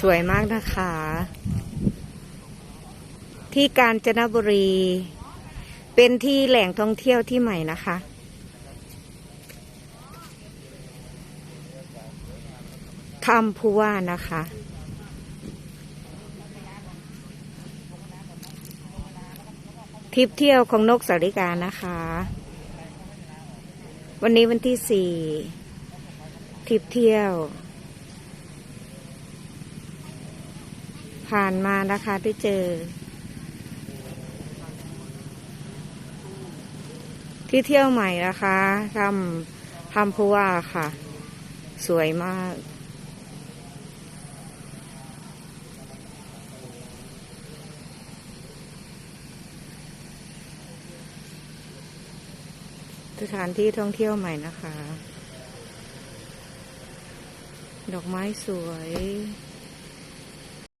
สวยมากนะคะ ที่กาญจนบุรี เป็นที่แหล่งท่องเที่ยวที่ใหม่นะคะคำพูว่านะคะ ทริปเที่ยวของนกสาริกานะคะ วันนี้วันที่สี่ทริปเที่ยว ผ่านมานะคะได้เจอ ที่เที่ยวใหม่นะคะทำทำพูว่าค่ะ สวยมาก สถานที่ท่องเที่ยวใหม่นะคะ ดอกไม้สวย